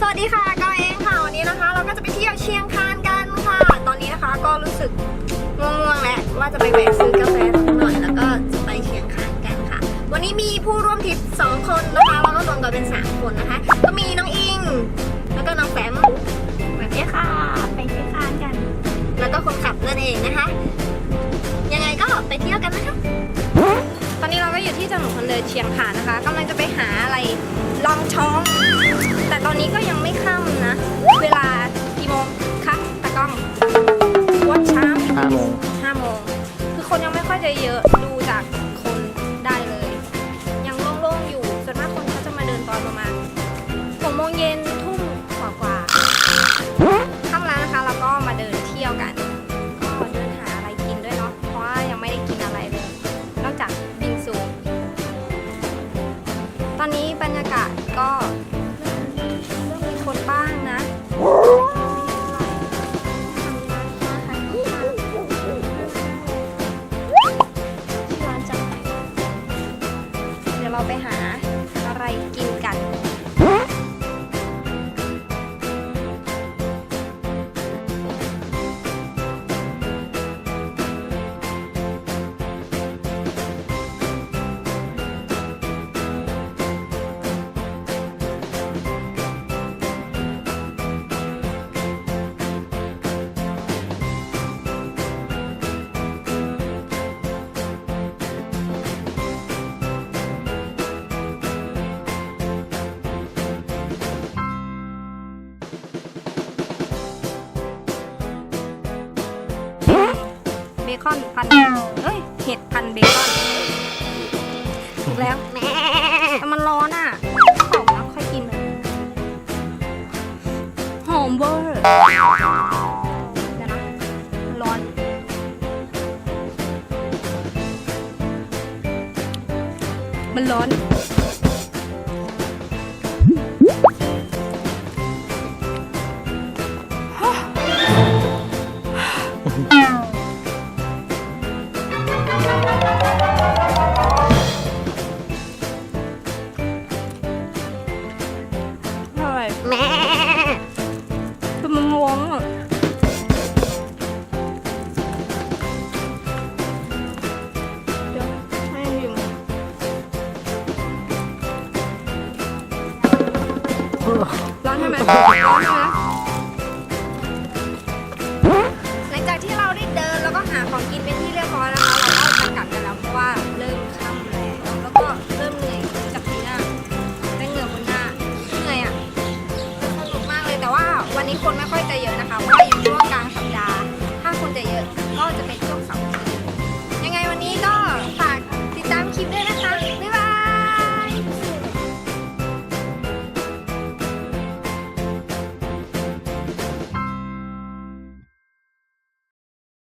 สวัสดีค่ะก็เองค่ะวันนี้นะคะ เราก็จะไปเที่ยวเชียงคานกันค่ะ ตอนนี้นะคะก็รู้สึกง่วงๆแล้วว่าจะไปแวะซื้อกาแฟสักหน่อยแล้วก็จะไปเชียงคานกันค่ะ วันนี้มีผู้ร่วมทริป2คนนะคะแล้วก็รวมกันเป็น 3 คนนะคะ ก็มีน้องอิง แล้วก็น้องแฟ อนนี้เราก็อยู่ที่ถนนคนเดินเชียงคานนะคะกำลังจะไปหาอะไรลองช้อง แต่ตอนนี้ก็ยังไม่ค่ำนะ เวลากี่โมงคะตากล้องวัดช้าห้าโมงห้าโมงคือคนยังไม่ค่อยจะเยอะดูจากคนได้เลย ยังโล่งๆอยู่ส่วนมากคนเขาจะมาเดินตอนประมาณหกโมงเย็นทุ่มกว่า ก็เริ่มมีคนบ้างนะที่ร้านจังเดี๋ยวเราไปหาอะไรกิน คอนพันเอ้ยเห็ดพันเบคอนถูกแล้วแม่แต่มันร้อนอะหอมนะค่อยกินเลยหอมเวอร์เดี๋ยวนะมันร้อนมันร้อน ร้อนใช่ไหมร้อนใช่ไหมหลังจากที่เราได้เดินแล้วก็หาของกินเป็นที่เรียบร้อยแล้วนะคะเราก็จะกลับกันแล้วเพราะว่าเริ่มค่ำแล้วแล้วก็เริ่มเหนื่อยจากที่หน้าได้เหงื่อบนหน้าเหนื่อยอะสนุกมากเลยแต่ว่าวันนี้คนไม่ค่อย